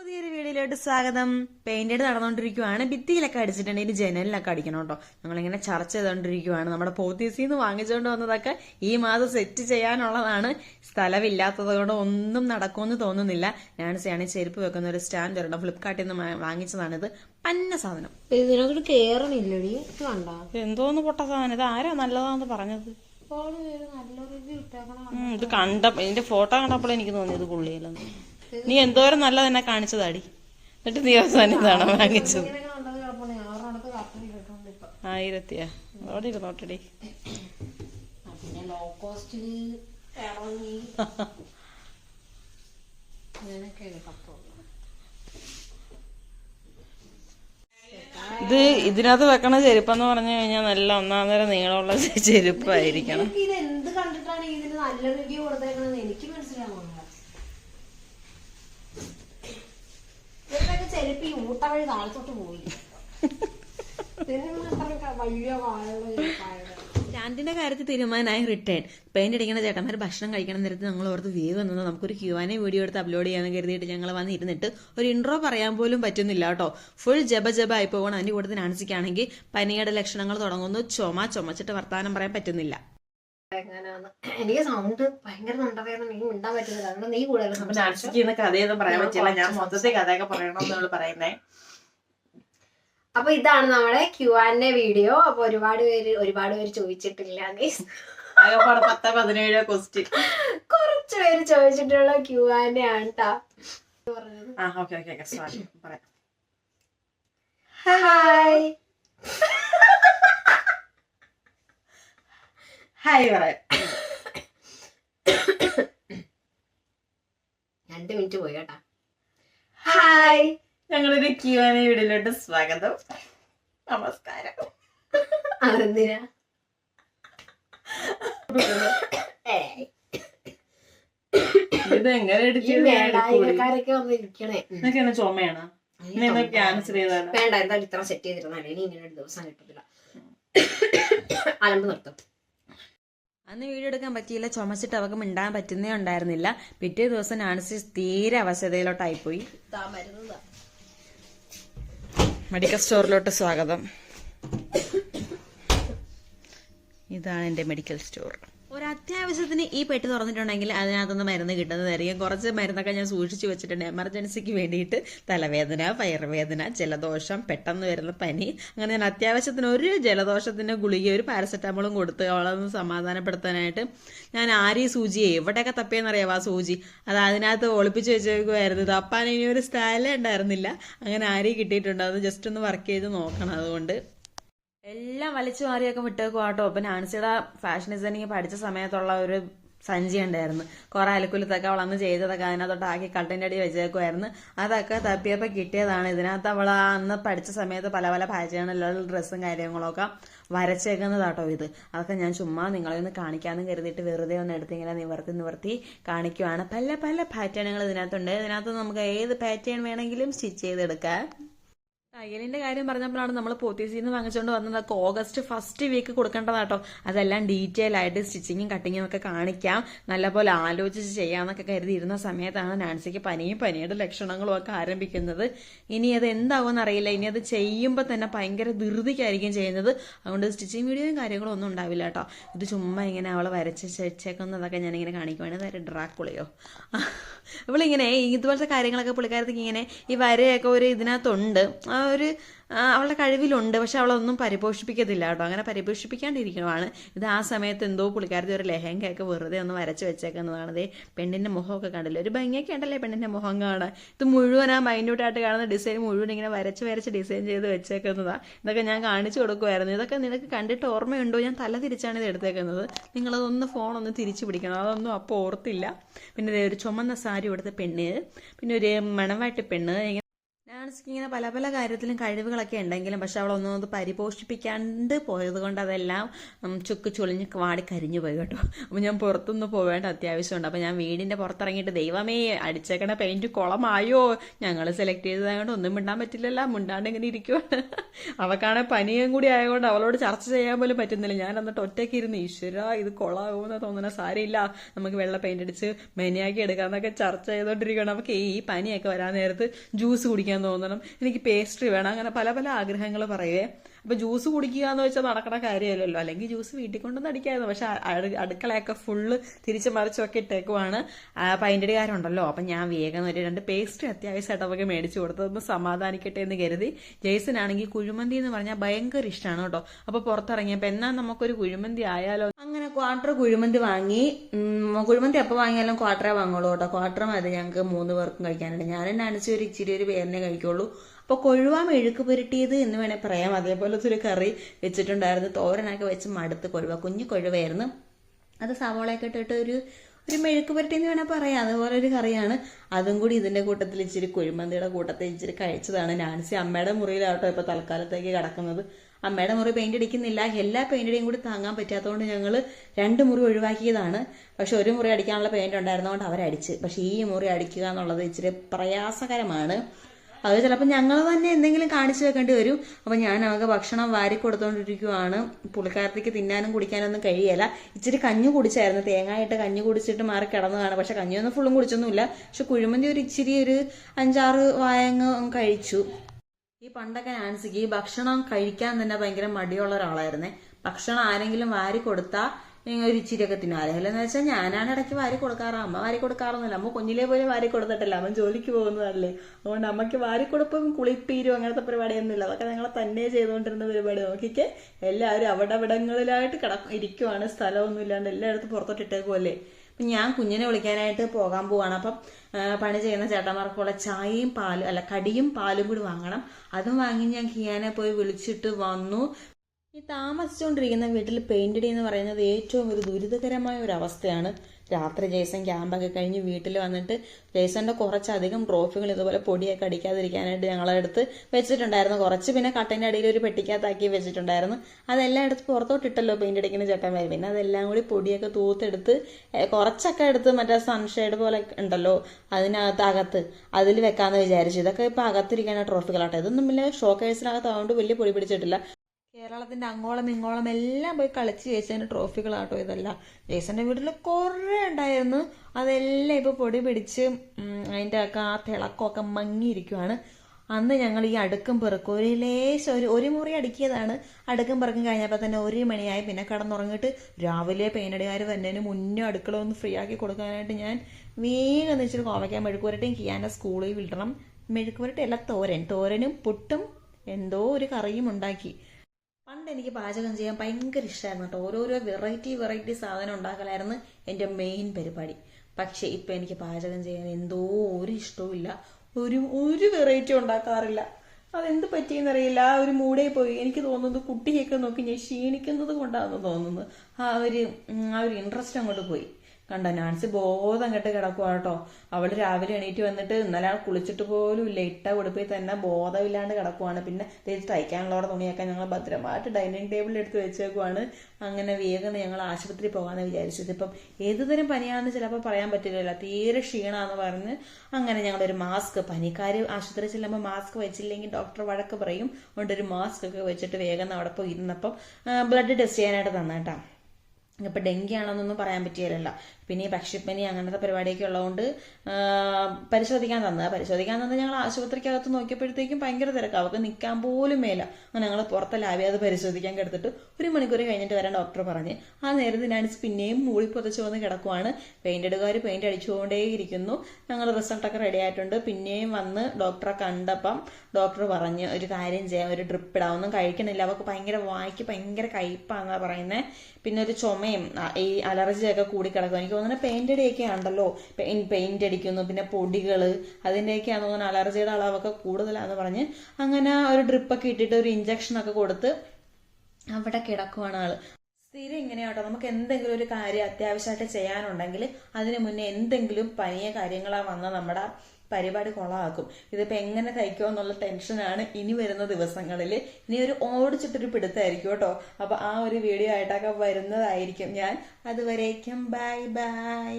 പുതിയൊരു വീഡിയോയിലോട്ട് സ്വാഗതം. പെയിന്റഡ് നടന്നുകൊണ്ടിരിക്കുവാണ് ഭിത്തിയിലൊക്കെ അടിച്ചിട്ടുണ്ടെങ്കിൽ ജനലിലൊക്കെ അടിക്കണം കേട്ടോ. ഞങ്ങളിങ്ങനെ ചർച്ച ചെയ്തുകൊണ്ടിരിക്കുവാണ് നമ്മുടെ പോത്തീസിൽ നിന്ന് വാങ്ങിച്ചുകൊണ്ട് വന്നതൊക്കെ ഈ മാസം സെറ്റ് ചെയ്യാനുള്ളതാണ്. സ്ഥലമില്ലാത്തത് കൊണ്ട് ഒന്നും നടക്കുമെന്ന് തോന്നുന്നില്ല. ഞാനിച്ചാണ് ചെരുപ്പ് വെക്കുന്ന ഒരു സ്റ്റാൻഡ് ഒരെണ്ണം ഫ്ലിപ്കാർട്ടിൽ നിന്ന് വാങ്ങിച്ചതാണ് വാങ്ങിച്ചതാണിത്. പന്ന സാധനം. ഇതിനകത്ത് കേറണില്ലടി. ഇത് കണ്ട? എന്തോന്ന് പൊട്ട സാധനം. ഇത് ആരാ നല്ലതാന്ന് പറഞ്ഞത്? നല്ല റിവ്യൂ ഇട്ടേക്കണം ഇത് കണ്ട ഇതിന്റെ ഫോട്ടോ കണ്ടപ്പോൾ എനിക്ക് തോന്നിയത് കൊള്ളിയില്ലെന്ന് നീ എന്തോരം നല്ലത് എന്നെ കാണിച്ചതാടി. എന്നിട്ട് നീ അവസാനം ഇതാണോ വാങ്ങിച്ചത്. ആയിരത്തിയാ. അവിടെ ഇരുന്നോട്ടടി ഇത് ഇതിനകത്ത് വെക്കണ ചെരുപ്പെന്ന് പറഞ്ഞു കഴിഞ്ഞാൽ നല്ല ഒന്നാം നീളമുള്ള ചെരുപ്പായിരിക്കണം. ഇത് എന്ത് കണ്ടിട്ടാണ് ഇതിന് നല്ല റിവ്യൂ കൊടുത്തേക്കണെന്ന് എനിക്ക് മനസ്സിലാവുന്നില്ല. ചെരുപ്പ് ഈ ഊട്ട വഴി താഴ്ത്തോട്ട് പോയി. വലിയ കാര്യത്തിൽ തീരുമാനമായി റിട്ടേൺ പെയിന്റ് അടിക്കുന്ന ചേട്ടന്മാർ ഭക്ഷണം കഴിക്കണം നേരത്തെ ഞങ്ങൾ ഓർത്ത് വേഗം വന്നത് നമുക്കൊരു ക്യൂവാനെ വീഡിയോ എടുത്ത് അപ്ലോഡ് ചെയ്യാമെന്ന് കരുതിയിട്ട് ഞങ്ങൾ വന്ന് ഇരുന്നിട്ട് ഒരു ഇൻട്രോ പറയാൻ പോലും പറ്റുന്നില്ല കേട്ടോ. ഫുൾ ജബ ജബ ആയി പോകണം. അതിന്റെ കൂടുതൽ നാൻസിക്കാണെങ്കിൽ പനിയുടെ ലക്ഷണങ്ങൾ തുടങ്ങുന്നു. ചുമ ചുമച്ചിട്ട് വർത്താനം പറയാൻ പറ്റുന്നില്ല. എങ്ങനെയാന്ന് എനിക്ക് സൗണ്ട് ഭയങ്കര തൊണ്ടവേദന. എനിക്ക് മിണ്ടാൻ പറ്റുന്നില്ല അതുകൊണ്ട് നീ കൂടുതൽ സംസാരിച്ചു കഥയൊന്നും പറയാൻ പറ്റില്ല. ഞാൻ മൊത്തത്തിൽ കഥയൊക്കെ പറയണമെന്നാണ് പറയുന്നേ. അപ്പൊ ഇതാണ് നമ്മുടെ ക്യു ആൻഡ് വീഡിയോ. അപ്പൊ ഒരുപാട് പേര് ഒരുപാട് പേര് ചോദിച്ചിട്ടില്ല പത്ത് പതിനേഴ് ക്വസ്റ്റ്യൻ കുറച്ച് പേര് ചോദിച്ചിട്ടുള്ള ക്യു ആൻഡ് ആണ് ട്ടാ. ആ ഓക്കെ ഓക്കെ ഓക്കെ സോറി പറയാം ഹായ് ഹായ് പറയാം. രണ്ട് മിനിറ്റ് പോയി കേട്ടാ. ഹായ്. ഞങ്ങളൊരു ക്യൂ വീടിലോട്ട് വീഡിയോയിലോട്ട് സ്വാഗതം. നമസ്കാരം. അതെന്തിനാ. ഇത് എങ്ങനെ. ഇതൊക്കെയാണ് ചുമയാണ്. ക്യാൻസൽ ചെയ്താണ് വേണ്ട എന്തായാലും ഇത്ര സെറ്റ് ചെയ്തിരുന്നാലേ ഇനി ഇങ്ങനെ ഒരു ദിവസം കിട്ടത്തില്ല. അലമ്പ് നിർത്തും. അന്ന് വീഡിയോ എടുക്കാൻ പറ്റിയില്ല. ചുമച്ചിട്ട് അവക്ക് മിണ്ടാൻ പറ്റുന്നേ ഉണ്ടായിരുന്നില്ല. പിറ്റേ ദിവസം നാണിച്ച് തീരെ അവശതയിലോട്ടായിപ്പോയി. മെഡിക്കൽ സ്റ്റോറിലോട്ട് സ്വാഗതം. ഇതാണ് എന്റെ മെഡിക്കൽ സ്റ്റോർ. ഒരു അത്യാവശ്യത്തിന് ഈ പെട്ടി തുറന്നിട്ടുണ്ടെങ്കിൽ അതിനകത്തുനിന്ന് മരുന്ന് കിട്ടുന്നതായിരിക്കും. കുറച്ച് മരുന്നൊക്കെ ഞാൻ സൂക്ഷിച്ചു വെച്ചിട്ടുണ്ട്. എമർജൻസിക്ക് വേണ്ടിയിട്ട് തലവേദന വയറുവേദന ജലദോഷം പെട്ടെന്ന് വരുന്ന പനി അങ്ങനെ ഞാൻ അത്യാവശ്യത്തിന് ഒരു ജലദോഷത്തിന്റെ ഗുളിക ഒരു പാരസെറ്റാമോളും കൊടുത്ത് അവളെ ഒന്ന് സമാധാനപ്പെടുത്താനായിട്ട് ഞാൻ ആരി സൂചി എവിടെയൊക്കെ തപ്പിയെന്നറിയാം ആ സൂചി? അത് അതിനകത്ത് ഒളിപ്പിച്ച് വെച്ചേക്കുമായിരുന്നു തപ്പാൻ ഇനി ഒരു സ്ഥലം ഉണ്ടായിരുന്നില്ല. അങ്ങനെ ആരി കിട്ടിയിട്ടുണ്ട്? അത് ജസ്റ്റ് ഒന്ന് വർക്ക് ചെയ്ത് നോക്കണം അതുകൊണ്ട്. എല്ലാം വലിച്ചു മാറിയൊക്കെ വിട്ടേക്കും ആട്ടോ അപ്പൊ നാൻസിയുടെ ഫാഷൻ ഡിസൈനിങ് പഠിച്ച സമയത്തുള്ള ഒരു സഞ്ചി ഉണ്ടായിരുന്നു. കുറെ അലക്കുലത്തൊക്കെ അവൾ അന്ന് ചെയ്തതൊക്കെ അതിനകത്തോട്ട് ആക്കി കട്ടിന്റെ അടി വെച്ചേക്കുമായിരുന്നു അതൊക്കെ തപ്പിയപ്പോൾ കിട്ടിയതാണ്. ഇതിനകത്ത് അവൾ അന്ന് പഠിച്ച സമയത്ത് പല പല പാചകങ്ങളിലുള്ള ഡ്രസ്സും കാര്യങ്ങളൊക്കെ വരച്ചേക്കുന്നതാട്ടോ ഇത്. അതൊക്കെ ഞാൻ ചുമ്മാ നിങ്ങളെ ഒന്ന് കാണിക്കാമെന്ന് കരുതിയിട്ട് വെറുതെ ഒന്ന് എടുത്ത് ഇങ്ങനെ നിവർത്തി നിവർത്തി കാണിക്കുവാണ്. പല പല പാറ്റേണുകൾ ഇതിനകത്തുണ്ട്. ഇതിനകത്ത് നമുക്ക് ഏത് പാറ്റേൺ വേണമെങ്കിലും സ്റ്റിച്ച് ചെയ്തെടുക്കാം. തയ്യലിന്റെ കാര്യം പറഞ്ഞപ്പോഴാണ് നമ്മൾ പോത്തീസിൽ നിന്ന് വാങ്ങിച്ചുകൊണ്ട് വന്നത്. ഓഗസ്റ്റ് ഫസ്റ്റ് വീക്ക് കൊടുക്കേണ്ടതാട്ടോ അതെല്ലാം ഡീറ്റെയിൽ ആയിട്ട് സ്റ്റിച്ചിങ്ങും കട്ടിങ്ങും ഒക്കെ കാണിക്കാം. നല്ലപോലെ ആലോചിച്ച് ചെയ്യാന്നൊക്കെ കരുതിയിരുന്ന സമയത്താണ് നാൻസിക്ക് പനിയും പനിയുടെ ലക്ഷണങ്ങളും ഒക്കെ ആരംഭിക്കുന്നത്. ഇനി അത് എന്താവുമെന്ന് അറിയില്ല. ഇനി അത് ചെയ്യുമ്പോൾ തന്നെ ഭയങ്കര ധൃതിക്കായിരിക്കും ചെയ്യുന്നത്. അതുകൊണ്ട് സ്റ്റിച്ചിങ് വീഡിയോയും കാര്യങ്ങളും ഒന്നും ഉണ്ടാവില്ല കേട്ടോ ഇത് ചുമ്മാ ഇങ്ങനെ അവൾ വരച്ച് വെച്ചേക്കുന്നതൊക്കെ ഞാനിങ്ങനെ കാണിക്കുവാണ്. നേരെ ഡ്രാക്കുളയോ? ഇവളിങ്ങനെ ഇതുപോലത്തെ കാര്യങ്ങളൊക്കെ പുള്ളിക്കാരത്തേക്ക് ഇങ്ങനെ ഈ വരയൊക്കെ ഒരു ഇതിനകത്തുണ്ട്. ഒരു അവളുടെ കഴിവിലുണ്ട് പക്ഷെ അവളൊന്നും പരിപോഷിപ്പിക്കത്തില്ല കേട്ടോ. അങ്ങനെ പരിപോഷിപ്പിക്കാണ്ടിരിക്കണമാണ് ഇത് ആ സമയത്ത് എന്തോ പുള്ളിക്കാരത്തെ ഒരു ലെഹങ്കയൊക്കെ വെറുതെ ഒന്ന് വരച്ച് വെച്ചേക്കുന്നതാണ്. ദേ പെണ്ണിന്റെ മുഖമൊക്കെ കണ്ടില്ലേ? ഒരു ഭംഗിയൊക്കെ ഉണ്ടല്ലേ പെണ്ണിന്റെ മുഖം കാണാൻ? ഇത് മുഴുവൻ ആ മൈന്യൂട്ടായിട്ട് കാണുന്ന ഡിസൈൻ മുഴുവൻ ഇങ്ങനെ വരച്ച് വരച്ച് ഡിസൈൻ ചെയ്ത് വെച്ചേക്കുന്നതാണ് ഇതൊക്കെ ഞാൻ കാണിച്ചു കൊടുക്കുമായിരുന്നു ഇതൊക്കെ നിനക്ക് കണ്ടിട്ട് ഓർമ്മയുണ്ടോ? ഞാൻ തല തിരിച്ചാണ് ഇത് എടുത്തേക്കുന്നത്. നിങ്ങളതൊന്ന് ഫോൺ ഒന്ന് തിരിച്ചു പിടിക്കണം. അതൊന്നും അപ്പോൾ ഓർത്തില്ല. പിന്നെ ഒരു ചുമന്ന സാരി കൊടുത്ത പെണ്ണ്. പിന്നെ ഒരു മണവായിട്ട് പെണ്ണ്. നാൻസിക്ക് ഇങ്ങനെ പല പല കാര്യത്തിലും കഴിവുകളൊക്കെ ഉണ്ടെങ്കിലും പക്ഷെ അവളൊന്നും അത് പരിപോഷിപ്പിക്കാണ്ട് പോയത് കൊണ്ട് അതെല്ലാം ചുക്ക് ചുളിഞ്ഞ് വാടി കരിഞ്ഞു പോയി കേട്ടോ. അപ്പോൾ ഞാൻ പുറത്തൊന്നും പോവേണ്ട അത്യാവശ്യമുണ്ട്. അപ്പോൾ ഞാൻ വീടിന്റെ പുറത്തിറങ്ങിയിട്ട് ദൈവമേ അടിച്ചേക്കണ പെയിന്റ് കുളമായോ? ഞങ്ങൾ സെലക്ട് ചെയ്തതായതുകൊണ്ട് ഒന്നും മിണ്ടാൻ പറ്റില്ലല്ലോ മിണ്ടാണ്ട് ഇങ്ങനെ ഇരിക്കുവാണ്. അവക്കാണെ പനിയും കൂടി ആയതുകൊണ്ട് അവളോട് ചർച്ച ചെയ്യാൻ പോലും പറ്റുന്നില്ല. ഞാൻ എന്നിട്ട് ഒറ്റയ്ക്ക് ഇരുന്ന് ഈശ്വര ഇത് കുളമാകുമെന്ന് തോന്നുന്ന സാരമില്ല. നമുക്ക് വെള്ള പെയിന്റ് അടിച്ച് മെനിയാക്കി എടുക്കാന്നൊക്കെ ചർച്ച ചെയ്തോണ്ടിരിക്കണം അവക്ക് ഈ പനിയൊക്കെ വരാൻ നേരത്ത് ജ്യൂസ് കുടിക്കാൻ തോന്നണം. എനിക്ക് പേസ്ട്രി വേണം. അങ്ങനെ പല പല ആഗ്രഹങ്ങൾ പറയുവേ അപ്പൊ ജ്യൂസ് കുടിക്കുക എന്ന് വെച്ചാൽ നടക്കണ കാര്യമല്ലല്ലോ. അല്ലെങ്കിൽ ജ്യൂസ് വീട്ടിൽ കൊണ്ടൊന്നും അടിക്കായിരുന്നു. പക്ഷെ അടുക്കളയൊക്കെ ഫുള്ള് തിരിച്ച് മറിച്ചൊക്കെ ഇട്ടേക്കുവാണ്. കാര്യമുണ്ടല്ലോ. അപ്പം ഞാൻ വേഗം ഒരു രണ്ട് പേസ്റ്റ് അത്യാവശ്യമായിട്ട് അവർക്ക് മേടിച്ചു കൊടുത്തതൊന്ന് സമാധാനിക്കട്ടെ എന്ന് കരുതി. ജെയ്സൺ ആണെങ്കിൽ കുഴിമന്തി എന്ന് പറഞ്ഞാൽ ഭയങ്കര ഇഷ്ടമാണ് കേട്ടോ. അപ്പോൾ പുറത്തിറങ്ങിയപ്പോൾ എന്നാ നമുക്കൊരു കുഴിമന്തി ആയാലോ? അങ്ങനെ ക്വാർട്ടർ കുഴിമന്തി വാങ്ങി. കുഴിമന്തി എപ്പോൾ വാങ്ങിയാലും ക്വാർട്ടറേ വാങ്ങുള്ളൂ കേട്ടോ. ക്വാർട്ടർ മതി ഞങ്ങൾക്ക് മൂന്ന് പേർക്കും കഴിക്കാനുണ്ട്. ഞാൻ നനച്ച് ഒരു ഇച്ചിരി ഒരു പേരിനെ കഴിക്കുള്ളൂ. അപ്പോൾ കൊഴുവാ മെഴുക്ക് പുരട്ടിയത് എന്ന് വേണേൽ പറയാം. അതേപോലത്തെ ഒരു കറി വെച്ചിട്ടുണ്ടായിരുന്നു. തോരനൊക്കെ വെച്ച് മടുത്ത് കൊഴുവ കുഞ്ഞു കൊഴുവായിരുന്നു. അത് സവോളയൊക്കെ ഇട്ടിട്ട് ഒരു ഒരു മെഴുക്ക് പുരട്ടി എന്ന് വേണേൽ പറയാം. അതുപോലെ ഒരു കറിയാണ്. അതും കൂടി ഇതിന്റെ കൂട്ടത്തിൽ ഇച്ചിരി കുഴിമന്തിയുടെ കൂട്ടത്തിൽ ഇച്ചിരി കഴിച്ചതാണ് നാൻസി അമ്മയുടെ മുറിയിലാട്ടോ ഇപ്പോൾ തൽക്കാലത്തേക്ക് കിടക്കുന്നത്. അമ്മയുടെ മുറി പെയിന്റ് അടിക്കുന്നില്ല. എല്ലാ പെയിന്റിനെയും കൂടി താങ്ങാൻ പറ്റാത്തതുകൊണ്ട് ഞങ്ങൾ രണ്ട് മുറി ഒഴിവാക്കിയതാണ്. പക്ഷെ ഒരു മുറി അടിക്കാനുള്ള പെയിന്റ് ഉണ്ടായിരുന്നതുകൊണ്ട് അവരടിച്ച്. പക്ഷേ ഈ മുറി അടിക്കുക എന്നുള്ളത് ഇച്ചിരി പ്രയാസകരമാണ്. അത് ചിലപ്പോൾ ഞങ്ങൾ തന്നെ എന്തെങ്കിലും കാണിച്ചു വെക്കേണ്ടി വരും. അപ്പം ഞാൻ അവൾക്ക് ഭക്ഷണം വാരി കൊടുത്തോണ്ടിരിക്കുവാണ്. പുള്ളിക്കാരത്തേക്ക് തിന്നാനും കുടിക്കാനൊന്നും കഴിയല്ല. ഇച്ചിരി കഞ്ഞു കുടിച്ചായിരുന്നു. തേങ്ങായിട്ട് കഞ്ഞു കുടിച്ചിട്ട് മാറി കിടന്നതാണ്. പക്ഷെ കഞ്ഞിയൊന്നും ഫുള്ളും കുടിച്ചൊന്നുമില്ല. പക്ഷെ കുഴിമന്തി ഒരു ഇച്ചിരി ഒരു അഞ്ചാറ് വായങ്ങ് കഴിച്ചു. ഈ പണ്ടൊക്കെ നാൻസിക്ക് ഭക്ഷണം കഴിക്കാൻ തന്നെ ഭയങ്കര മടിയുള്ള ഒരാളായിരുന്നേ. ഭക്ഷണം ആരെങ്കിലും വാരി കൊടുത്താൽ ഒരു ഇച്ചിരിയൊക്കെ തിന്നും. ആരെങ്കിലും വെച്ചാൽ ഞാനാണ് ഇടയ്ക്ക് വാരി കൊടുക്കാറ്. അമ്മ വാരി കൊടുക്കാറൊന്നുമില്ല. അമ്മ കുഞ്ഞിലെ പോലെ വാരി കൊടുത്തിട്ടില്ല. അവൻ ജോലിക്ക് പോകുന്നതല്ലേ. അതുകൊണ്ട് അമ്മയ്ക്ക് വാരി കൊടുപ്പും കുളിപ്പീരും അങ്ങനത്തെ പരിപാടിയൊന്നും ഇല്ല അതൊക്കെ ഞങ്ങൾ തന്നെ ചെയ്തുകൊണ്ടിരുന്ന പരിപാടി. നോക്കിക്കേ എല്ലാവരും അവിടെ അവിടങ്ങളിലായിട്ട് കിടക്കും ഇരിക്കുവാണ്. സ്ഥലമൊന്നും ഇല്ലാണ്ട് എല്ലായിടത്തും പുറത്തോട്ട് ഇട്ടേക്കുമല്ലേ അപ്പം ഞാൻ കുഞ്ഞിനെ വിളിക്കാനായിട്ട് പോകാൻ പോവാണ്. അപ്പം പണി ചെയ്യുന്ന ചേട്ടന്മാർക്കുള്ള ചായയും പാലും അല്ല കടിയും പാലും കൂടി വാങ്ങണം. അതും വാങ്ങി ഞാൻ കിയാനെ പോയി വിളിച്ചിട്ട് വന്നു. ഈ താമസിച്ചുകൊണ്ടിരിക്കുന്ന വീട്ടിൽ പെയിന്റ് അടി എന്ന് പറയുന്നത് ഏറ്റവും ഒരു ദുരിതകരമായ ഒരു അവസ്ഥയാണ്. രാത്രി ജേസൺ ക്യാമ്പൊക്കെ കഴിഞ്ഞ് വീട്ടിൽ വന്നിട്ട് ജേസന്റെ കുറച്ചധികം ട്രോഫികൾ ഇതുപോലെ പൊടിയൊക്കെ അടിക്കാതിരിക്കാനായിട്ട് ഞങ്ങളെടുത്ത് വെച്ചിട്ടുണ്ടായിരുന്നു. കുറച്ച് പിന്നെ കട്ടന്റെ അടിയിൽ ഒരു പെട്ടിക്കകത്താക്കി വെച്ചിട്ടുണ്ടായിരുന്നു. അതെല്ലാം എടുത്ത് പുറത്തോട്ടിട്ടല്ലോ പെയിന്റ് അടിക്കുന്ന ചേട്ടന്മാർ പിന്നെ അതെല്ലാം കൂടി പൊടിയൊക്കെ തൂത്തെടുത്ത് കുറച്ചൊക്കെ എടുത്ത് മറ്റേ സൺഷെയ്ഡ് പോലെ ഉണ്ടല്ലോ അതിനകത്ത് അകത്ത് അതിൽ വെക്കാമെന്ന് വിചാരിച്ചു. ഇതൊക്കെ ഇപ്പോൾ അകത്തിരിക്കാനാണ് ട്രോഫികളാട്ടെ ഇതൊന്നും പിന്നെ ഷോക്കേഴ്സിനകത്ത് അതുകൊണ്ട് വലിയ പൊടി പിടിച്ചിട്ടില്ല. കേരളത്തിന്റെ അങ്ങോളം ഇങ്ങോളം എല്ലാം പോയി കളിച്ച് ജേസന്റെ ട്രോഫികളാട്ടോ ഇതെല്ലാം. ജേസന്റെ വീട്ടിൽ കുറേ ഉണ്ടായിരുന്നു. അതെല്ലാം ഇപ്പൊ പൊടി പിടിച്ച് അതിന്റെ ഒക്കെ ആ തിളക്കമൊക്കെ മങ്ങിയിരിക്കുവാണ്. അന്ന് ഞങ്ങൾ ഈ അടുക്കും പിറക്കും ഒരു ലേശം ഒരു ഒരു മുറി അടുക്കിയതാണ്. അടുക്കും പിറക്കും കഴിഞ്ഞപ്പോൾ തന്നെ ഒരു മണിയായി. പിന്നെ കടന്നുറങ്ങിയിട്ട് രാവിലെ പെയിനടുകാർ വരുന്നതിന് മുന്നേ അടുക്കള ഒന്ന് ഫ്രീ ആക്കി കൊടുക്കാനായിട്ട് ഞാൻ വേഗം എന്ന് വെച്ചിട്ട് കോവയ്ക്കാൻ മെഴുക്കുവരട്ടിയും കിയാന്റെ സ്കൂളിൽ വിടണം. മെഴുക്കുവരട്ടി അല്ല തോരൻ. തോരനും പുട്ടും എന്തോ ഒരു കറിയും ഉണ്ടാക്കി. പണ്ട് എനിക്ക് പാചകം ചെയ്യാൻ ഭയങ്കര ഇഷ്ടമായിരുന്നു കേട്ടോ. ഓരോരോ വെറൈറ്റി വെറൈറ്റി സാധനം ഉണ്ടാക്കലായിരുന്നു എന്റെ മെയിൻ പരിപാടി. പക്ഷെ ഇപ്പൊ എനിക്ക് പാചകം ചെയ്യാൻ എന്തോ ഒരു ഇഷ്ടവും ഇല്ല. ഒരു ഒരു വെറൈറ്റി ഉണ്ടാക്കാറില്ല. അതെന്ത് പറ്റിയെന്നറിയില്ല. ആ ഒരു മൂടേ പോയി. എനിക്ക് തോന്നുന്നത് കുട്ടിയൊക്കെ നോക്കി ഞാൻ ക്ഷീണിക്കുന്നത് കൊണ്ടാണെന്ന് തോന്നുന്നു. ആ ഒരു ആ ഒരു ഇൻട്രസ്റ്റ് അങ്ങോട്ട് പോയി. കണ്ടോ നാൻസി ബോധം കെട്ട് കിടക്കുക കേട്ടോ. അവൾ രാവിലെ എണീറ്റ് വന്നിട്ട് ഇന്നലെ കുളിച്ചിട്ട് പോലും ഇല്ല. ഇട്ട ഉടുപ്പിൽ തന്നെ ബോധമില്ലാണ്ട് കിടക്കുവാണ്. പിന്നെ തേച്ച് തയ്ക്കാനുള്ള തുണിയൊക്കെ ഞങ്ങൾ ഭദ്രമായിട്ട് ഡൈനിങ് ടേബിളിൽ എടുത്ത് വെച്ചേക്കുവാണ്. അങ്ങനെ വേഗം ഞങ്ങൾ ആശുപത്രി പോകാമെന്ന് വിചാരിച്ചു. ഇതിപ്പം ഏതുതരം പനിയാണെന്ന് ചിലപ്പോൾ പറയാൻ പറ്റില്ലല്ലോ. തീരെ ക്ഷീണാന്ന് പറഞ്ഞ് അങ്ങനെ ഞങ്ങളൊരു മാസ്ക് പനിക്കാർ ആശുപത്രി ചെല്ലുമ്പോൾ മാസ്ക് വെച്ചില്ലെങ്കിൽ ഡോക്ടർ വഴക്ക് പറയും. അതുകൊണ്ട് ഒരു മാസ്ക് ഒക്കെ വെച്ചിട്ട് വേഗം അവിടെ പോയി. ഇരുന്നപ്പം ബ്ലഡ് ടെസ്റ്റ് ചെയ്യാനായിട്ട് തന്നേട്ടാ. ഇപ്പം ഡെങ്കി ആണെന്നൊന്നും പറയാൻ പറ്റിയല്ലോ പിന്നെ ഈ പക്ഷിപ്പനി അങ്ങനത്തെ പരിപാടിയൊക്കെ ഉള്ളതുകൊണ്ട് പരിശോധിക്കാൻ തന്നത്. പരിശോധിക്കാൻ തന്നത് ഞങ്ങൾ ആശുപത്രിക്കകത്ത് നോക്കിയപ്പോഴത്തേക്കും ഭയങ്കര തിരക്ക്. അവർക്ക് നിൽക്കാൻ പോലും മേല. അങ്ങനെ ഞങ്ങൾ പുറത്തെ ലാബിൽ അത് പരിശോധിക്കാൻ കിടത്തിട്ട് ഒരു മണിക്കൂർ കഴിഞ്ഞിട്ട് വരാൻ ഡോക്ടർ പറഞ്ഞ്. ആ നേരത്തെ ഞാൻ പിന്നെയും മൂളി പൊതച്ചു വന്ന് കിടക്കുവാണ്. പെയിന്റ് എടുക്കാർ പെയിന്റ് അടിച്ചുകൊണ്ടേയിരിക്കുന്നു. ഞങ്ങൾ റിസൾട്ടൊക്കെ റെഡി ആയിട്ടുണ്ട്. പിന്നെയും വന്ന് ഡോക്ടറെ കണ്ടപ്പം ഡോക്ടർ പറഞ്ഞ് ഒരു കാര്യം ചെയ്യാം ഒരു ഡ്രിപ്പ് ഇടാം. ഒന്നും കഴിക്കണില്ല. അവർക്ക് ഭയങ്കര വായിക്ക് ഭയങ്കര കയ്പാന്നാ പറയുന്നത് പിന്നെ ഒരു ചുമയും ആ, ഈ അലർജിയൊക്കെ കൂടി കിടക്കും എനിക്ക് തോന്നുന്നത് പെയിന്റ് അടിയൊക്കെ ഉണ്ടല്ലോ പെയിന്റ് അടിക്കുന്നു പിന്നെ പൊടികൾ അതിന്റെയൊക്കെയാന്ന് തോന്നുന്നു അലർജിയുടെ അളവൊക്കെ കൂടുതലാന്ന് പറഞ്ഞ് അങ്ങനെ ഒരു ഡ്രിപ്പൊക്കെ ഇട്ടിട്ട് ഒരു ഇഞ്ചക്ഷൻ ഒക്കെ കൊടുത്ത് അവിടെ കിടക്കുവാണ് ആൾ. സ്ഥിരം ഇങ്ങനെയാട്ടോ നമുക്ക് എന്തെങ്കിലും ഒരു കാര്യം അത്യാവശ്യമായിട്ട് ചെയ്യാനുണ്ടെങ്കിൽ അതിനു മുന്നേ എന്തെങ്കിലും പനിയ കാര്യങ്ങളാ വന്ന നമ്മുടെ പരിപാടി കൊളമാക്കും ഇതിപ്പോ എങ്ങനെ തയ്ക്കോ എന്നുള്ള ടെൻഷനാണ് ഇനി വരുന്ന ദിവസങ്ങളിൽ ഇനി ഒരു ഓടിച്ചിട്ടൊരു പിടുത്തായിരിക്കും കേട്ടോ. അപ്പൊ ആ ഒരു വീഡിയോ ആയിട്ടൊക്കെ വരുന്നതായിരിക്കും. ഞാൻ അതുവരേക്കും. Bye bye